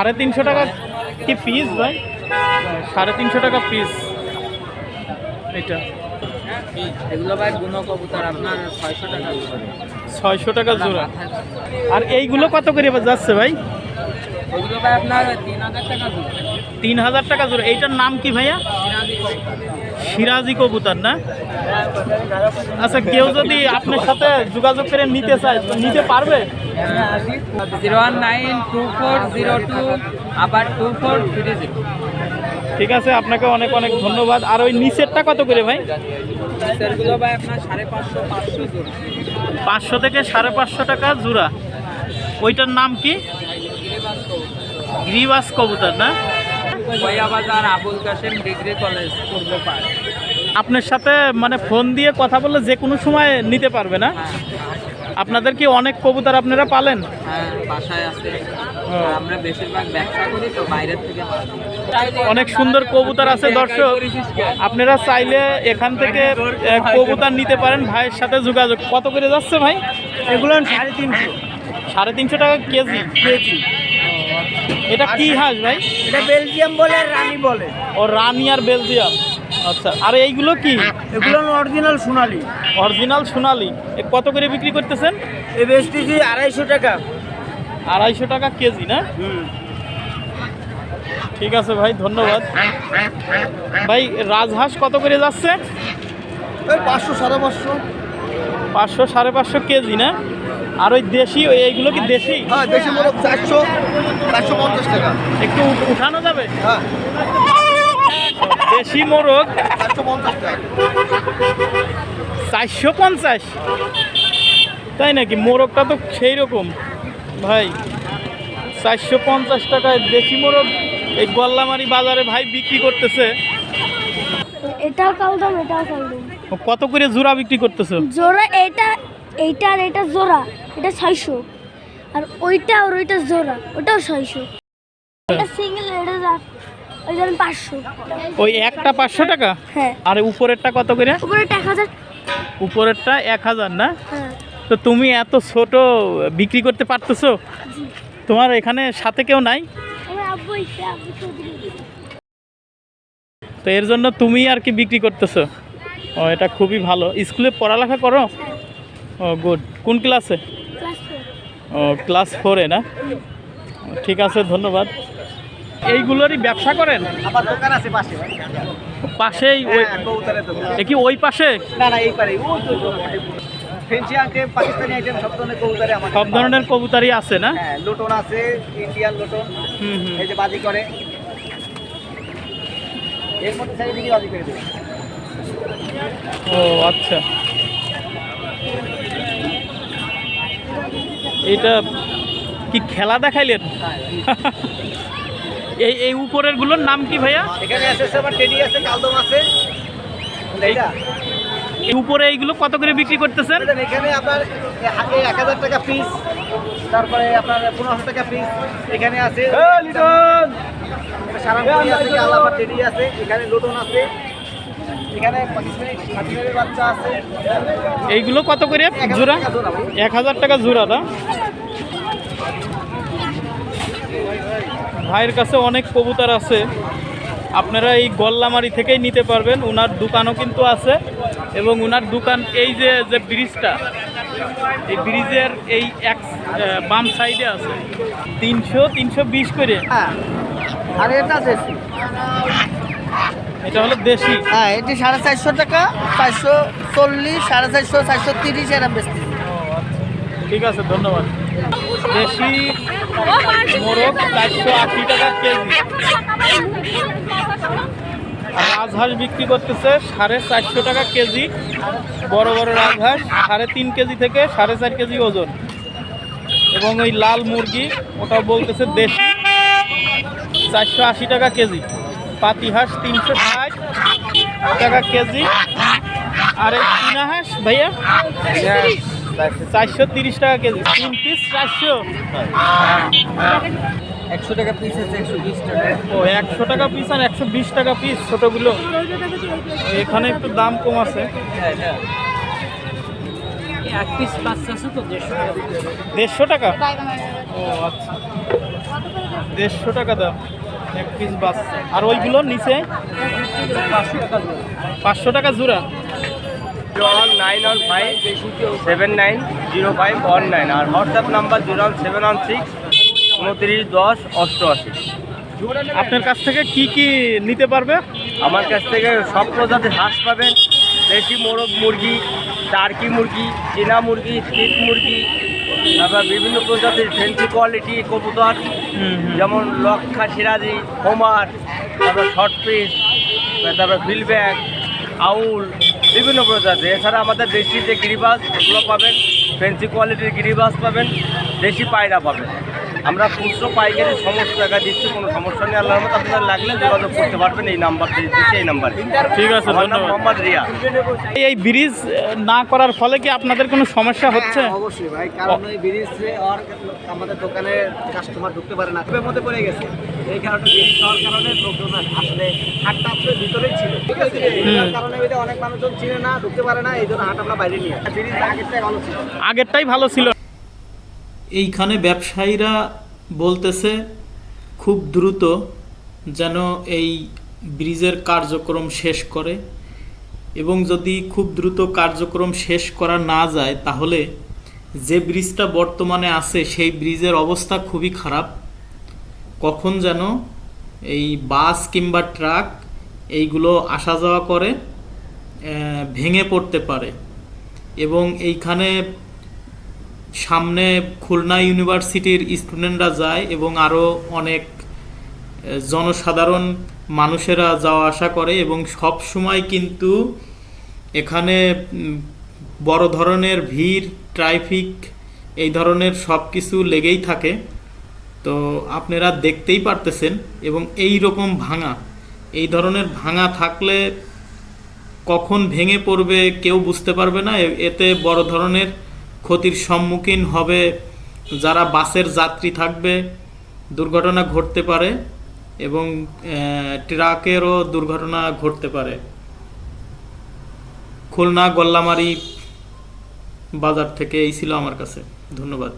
সাড়ে তিনশো টাকা কি পিস ভাই? সাড়ে তিনশো টাকা পিস এটা এগুলো ভাই গুণ কবুতর আপনার ছয়শো টাকা জোড়া। ছয়শো টাকা জোড়া। আর এইগুলো কত করে যাচ্ছে ভাই? আপনার তিন হাজার টাকা জোড়া। তিন হাজার টাকা জোড়া। এইটার নাম কি ভাইয়া? সিরাজি কবুতর। না? আচ্ছা কেউ যদি আপনার সাথে যোগাযোগ করে নিতে চায় তো নিতে পারবে? Zero one nine two four zero two আবার টু ফোর জিরো ঠিক আছে, আপনাকে অনেক অনেক ধন্যবাদ। আর ওই নিচেরটা কত করে ভাই? পাঁচশো থেকে সাড়ে পাঁচশো টাকা জোড়া। ওইটার নাম কি? গ্রিবাস কবুতর না? আবুল কাসেম ডিগ্রি কলেজ, পূর্ব পাড়। আপনার সাথে মানে ফোন দিয়ে কথা বললে যে কোনো সময় নিতে পারবে না? আপনাদের কি অনেক কবুতর আপনারা পালেন? হ্যাঁ। অনেক সুন্দর কবুতর আছে দর্শক। আপনারা চাইলে এখান থেকে কবুতর নিতে পারেন। ভাইয়ের সাথে যোগাযোগ। কত করে যাচ্ছে ভাই? এগুলো সাড়ে তিনশো। সাড়ে তিনশো টাকা কেজি। কেজি। এটা কি হাঁস ভাই? এটা বেলজিয়াম বলে আর রানী বলে। ও রানি আর বেলজিয়াম। আচ্ছা আর এইগুলো কি? এগুলো অরিজিনাল সোনালি। অরিজিনাল সোনালি। কত করে বিক্রি করতেছেন? এ বেচতেছি আড়াইশো টাকা। আড়াইশো টাকা কেজি না? ঠিক আছে ভাই ধন্যবাদ। ভাই রাজহাঁস কত করে যাচ্ছে? পাঁচশো সাড়ে পাঁচশো। পাঁচশো সাড়ে পাঁচশো কেজি না? আর ওই দেশি ওই এইগুলো কি দেশি? হ্যাঁ দেশি মোরগ চারশো চারশো পঞ্চাশ টাকা। একটু উঠানো যাবে? হ্যাঁ। দেশি মোরগ চারশো পঞ্চাশ। তাই নাকি? মোরগটা তো সেই রকম ভাই চারশো পঞ্চাশ টাকায় দেশি মোরগ এই গল্লামারি বাজারে ভাই বিক্রি করতেছে। এটাও কালদম এটাও কালদম কত করে জোড়া বিক্রি করতেছে? জোড়া এটা এইটা আর এটা জোড়া এটা ছয়শো। আর ওইটা আর ওইটা জোড়া ওটাও ছয়শো। এটা সিঙ্গেল এটা ওই ধরেন পাঁচশো। ওই একটা পাঁচশো টাকা? হ্যাঁ। আর উপরেরটা কত করে? উপরে এক হাজার। উপরেরটা এক হাজার না? হ্যাঁ। তো তুমি এত ছোট বিক্রি করতে পারতেছো? তোমার এখানে সাথে কেউ নাই? তো এর জন্য তুমি আর কি বিক্রি করতেছো? ও এটা খুবই ভালো। স্কুলে পড়ালেখা করো? ও গুড কোন ক্লাসে? ক্লাস ও ক্লাস ফোরে না? ঠিক আছে ধন্যবাদ। এইগুলোরই ব্যবসা করেন? আমার দোকান আছে পাশে পাশেই ওই হ্যাঁ, কি ওই পাশে? না না এই পারে আইটেম পাকিস্তানি আইটেম সব ধরনের কবুতরে আমার সব ধরনের কবুতারই আছে না? হ্যাঁ লোটন আছে ইন্ডিয়ান লোটন। হুম হুম। এই যে বাজি করে। এর মধ্যে সাইড বাজি করে দেবে ও আচ্ছা। এটা কি খেলা দেখাইলেন? এই এই উপরেরগুলোর নাম কি ভাইয়া? এখানে আছে আবার টেডি আছে কালদম আছে। এই উপরে এইগুলো কত করে বিক্রি করতেছেন? এখানে আপনার এক হাজার টাকা পিস তারপরে আপনার পনেরোশো টাকা পিস এখানে আছে। আছে আলাপা টেডি আছে এখানে লোটন আছে। এখানে পাকিস্তানি বাচ্চা আছে। এইগুলো কত করে? জোড়া। এক হাজার টাকা জোড়া না? ভাইয়ের কাছে অনেক কবুতর আছে। আপনারা এই গল্লামারি থেকেই নিতে পারবেন। ওনার দোকানও কিন্তু আছে এবং ওনার দোকান এই যে যে ব্রিজটা এই ব্রিজের এই এক বাম সাইডে আছে। তিনশো তিনশো বিশ করে। হ্যাঁ। আর এটা দেশি এটা হলো দেশি। হ্যাঁ এটি সাড়ে চারশো টাকা চারশো চল্লিশ সাড়ে চারশো চারশো তিরিশ এরম বেশি ঠিক আছে ধন্যবাদ। দেশি মোরগ চারশো আশি টাকা কেজি। রাজহাঁস বিক্রি করতেছে সাড়ে চারশো টাকা কেজি। বড় বড় রাজহাঁস, সাড়ে তিন কেজি থেকে সাড়ে চার কেজি ওজন। এবং ওই লাল মুরগি, ওটা বলতেছে দেশি। চারশো আশি টাকা কেজি। পাতি হাঁস তিনশো ষাট টাকা কেজি। আর এই চীনা হাঁস, ভাইয়া? চারশো তিরিশ টাকা কেজি। তিন পিস চারশো। একশো টাকা পিস আছে একশো বিশ টাকা। ও একশো টাকা পিস আর একশো বিশ টাকা পিস ছোটোগুলো। এখানে একটু দাম কম আছে। এক পিস বাচ্চা আছে তো দেড়শো টাকা। দেড়শো টাকা? ও আচ্ছা। দেড়শো টাকা দাম এক পিস বাস। আর ওইগুলো নিচে? পাঁচশো টাকা জোড়া। Zero one nine one five seven nine zero five one nine আর WhatsApp number zero one seven one six উনত্রিশ দশ অষ্টআশি। আপনার কাছ থেকে কি কি নিতে পারবে? আমার কাছ থেকে সব প্রজাতির হাঁস পাবেন। দেশি মোরগ মুরগি টার্কি মুরগি চীনা মুরগি স্টিক মুরগি তারপর বিভিন্ন প্রজাতির ফেন্সি কোয়ালিটি কবুতর যেমন লক্ষা সিরাজি হোমার তারপর শর্ট পিস তারপর ফিলব্যাগ আউল বিভিন্ন প্রজাতি এছাড়া আমাদের দেশি যে গিরিবাস ওগুলো পাবেন। ফেন্সি কোয়ালিটির গিরিবাস পাবেন। দেশি পায়রা পাবেন। আমরা খুচরো পাইকারি সমস্ত জায়গায় দিচ্ছি কোনো সমস্যা নেই। আল্লাহর মতো আপনারা লাগলে যোগাযোগ করতে পারবেন এই নাম্বার দিয়ে দিচ্ছি এই নাম্বারে। ঠিক আছে ধন্যবাদ। মোহাম্মদ রিয়া। এই ব্রিজ না করার ফলে কি আপনাদের কোনো সমস্যা হচ্ছে? হ্যাঁ, অবশ্যই ভাই কারণ ওই ব্রিজে আর আমাদের দোকানে কাস্টমার ঢুকতে পারে না খুবের মধ্যে পড়ে গেছে। এই কারণে ব্রিজ হওয়ার কারণে লোকজন আসলে হাটটা আসলে ভিতরেই ছিল। ঠিক আছে? কারণে অনেক মানুষজন চিনে না ঢুকতে পারে না এই জন্য হাট আমরা বাইরে নিয়ে আসি। ব্রিজ আগেরটাই ভালো ছিল। আগেরটাই ভালো ছিল। এইখানে ব্যবসায়ীরা বলতেছে, খুব দ্রুত যেন এই ব্রিজের কার্যক্রম শেষ করে এবং যদি খুব দ্রুত কার্যক্রম শেষ করা না যায়, তাহলে যে ব্রিজটা বর্তমানে আছে, সেই ব্রিজের অবস্থা খুবই খারাপ। কখন যেন এই বাস কিংবা ট্রাক এইগুলো আসা যাওয়া করে ভেঙে পড়তে পারে। এবং এইখানে সামনে খুলনা ইউনিভার্সিটির স্টুডেন্টরা যায় এবং আরও অনেক জনসাধারণ মানুষেরা যাওয়া আসা করে এবং সব সময় কিন্তু এখানে বড় ধরনের ভিড়, ট্রাফিক, এই ধরনের সব কিছু লেগেই থাকে। তো আপনারা দেখতেই পারতেছেন এবং এই রকম ভাঙা, এই ধরনের ভাঙা থাকলে কখন ভেঙে পড়বে কেউ বুঝতে পারবে না। এতে বড় ধরনের ক্ষতির সম্মুখীন হবে যারা বাসের যাত্রী থাকবে, দুর্ঘটনা ঘটতে পারে এবং ট্রাকেরও দুর্ঘটনা ঘটতে পারে। খুলনা গল্লামারি বাজার থেকে এই ছিল আমার কাছে। ধন্যবাদ।